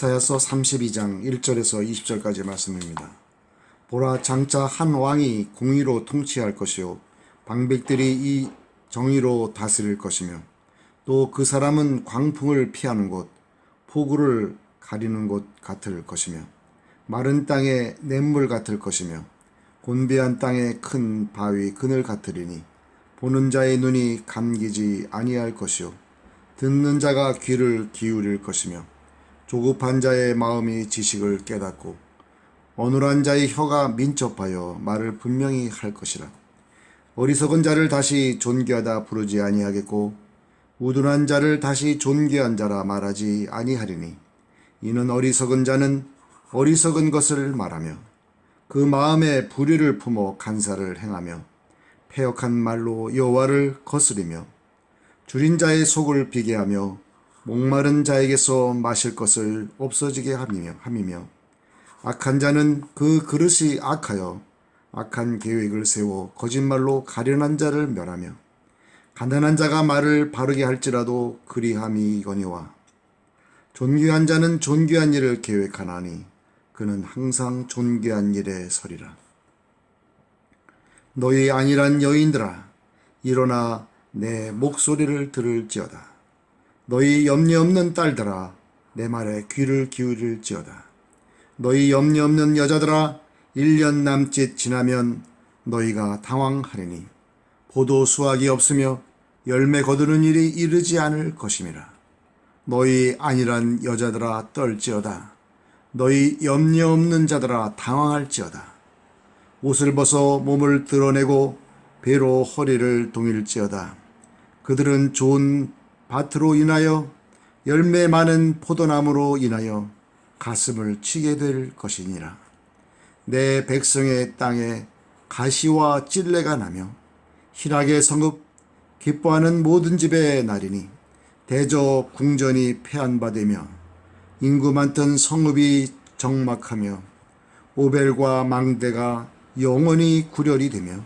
이사야서 32장 1절에서 20절까지 말씀입니다. 보라 장차 한 왕이 공의로 통치할 것이요 방백들이 이 정의로 다스릴 것이며 또 그 사람은 광풍을 피하는 곳 폭우를 가리는 곳 같을 것이며 마른 땅에 냇물 같을 것이며 곤비한 땅에 큰 바위 그늘 같으리니 보는 자의 눈이 감기지 아니할 것이요 듣는 자가 귀를 기울일 것이며 조급한 자의 마음이 지식을 깨닫고 어눌한 자의 혀가 민첩하여 말을 분명히 할 것이라. 어리석은 자를 다시 존귀하다 부르지 아니하겠고 우둔한 자를 다시 존귀한 자라 말하지 아니하리니 이는 어리석은 자는 어리석은 것을 말하며 그 마음에 불의를 품어 간사를 행하며 패역한 말로 여호와를 거스리며 줄인 자의 속을 비게 하며 목마른 자에게서 마실 것을 없어지게 함이며, 함이며 악한 자는 그 그릇이 악하여 악한 계획을 세워 거짓말로 가련한 자를 멸하며 가난한 자가 말을 바르게 할지라도 그리함이거니와 존귀한 자는 존귀한 일을 계획하나니 그는 항상 존귀한 일에 서리라. 너희 아니란 여인들아 일어나 내 목소리를 들을지어다. 너희 염려 없는 딸들아 내 말에 귀를 기울일지어다. 너희 염려 없는 여자들아 1년 남짓 지나면 너희가 당황하리니 포도 수확이 없으며 열매 거두는 일이 이르지 않을 것임이라. 너희 아니란 여자들아 떨지어다. 너희 염려 없는 자들아 당황할지어다. 옷을 벗어 몸을 드러내고 배로 허리를 동일지어다. 그들은 좋은 밭으로 인하여 열매 많은 포도나무로 인하여 가슴을 치게 될 것이니라. 내 백성의 땅에 가시와 찔레가 나며 희락의 성읍 기뻐하는 모든 집의 날이니 대저 궁전이 폐한바되며 인구 많던 성읍이 적막하며 오벨과 망대가 영원히 구렬이 되며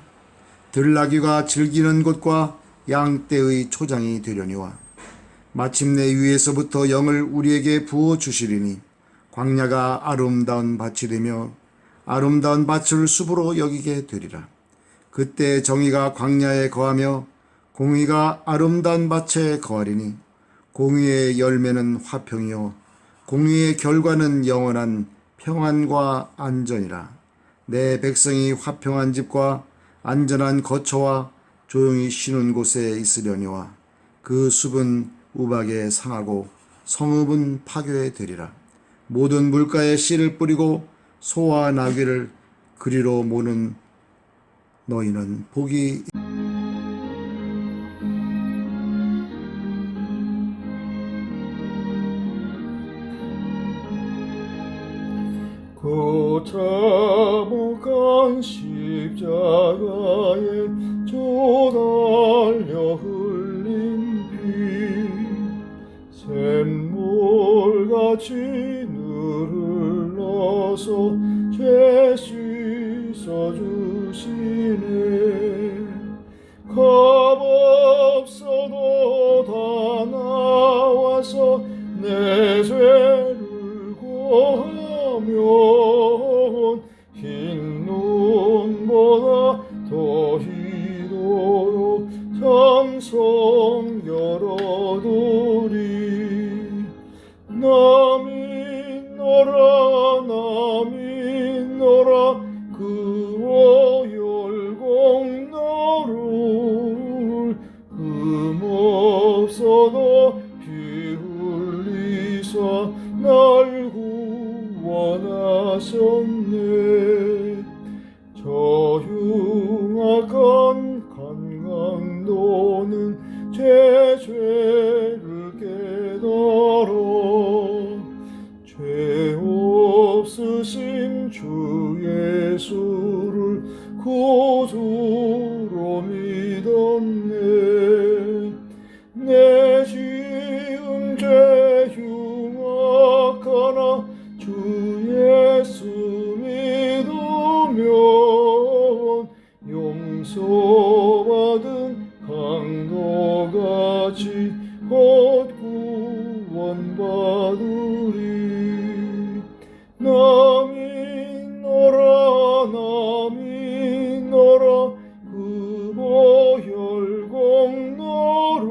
들나귀가 즐기는 곳과 양떼의 초장이 되려니와 마침내 위에서부터 영을 우리에게 부어 주시리니 광야가 아름다운 밭이 되며 아름다운 밭을 숲으로 여기게 되리라. 그때 정의가 광야에 거하며 공의가 아름다운 밭에 거하리니 공의의 열매는 화평이요 공의의 결과는 영원한 평안과 안전이라. 내 백성이 화평한 집과 안전한 거처와 조용히 쉬는 곳에 있으려니와 그 숲은 우박에 상하고 성읍은 파괴에 되리라. 모든 물가에 씨를 뿌리고 소와 나귀를 그리로 모는 너희는 복이 그 참혹한 십자가에 조달려 늘흘러서 죄 씻어주시네 날 구원하셨네. 저 흉악한 강강도는 제 죄를 깨달아 죄 없으신 주 예수를 구주로 믿었네 소 받은 강도같이 곧 구원받으리. 남이 너라 남이 너라 그모 열공 너를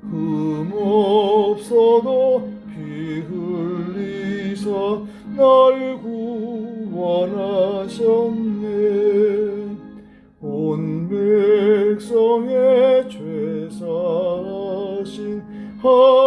흠 없어도 피 흘리사 날 구원하셨네. 백성의 죄 사신 하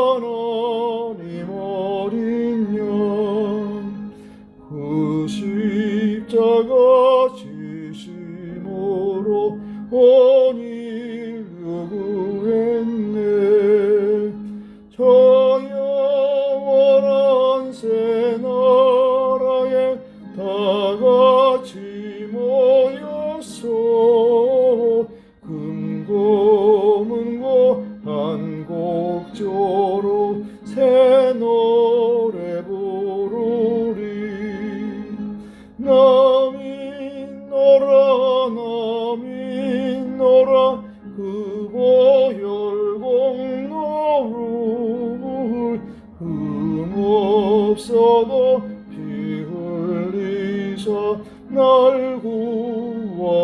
남이 노라 남이 노라 그 보혈공로를 흠없어도 피 흘리사 날 구원하셨네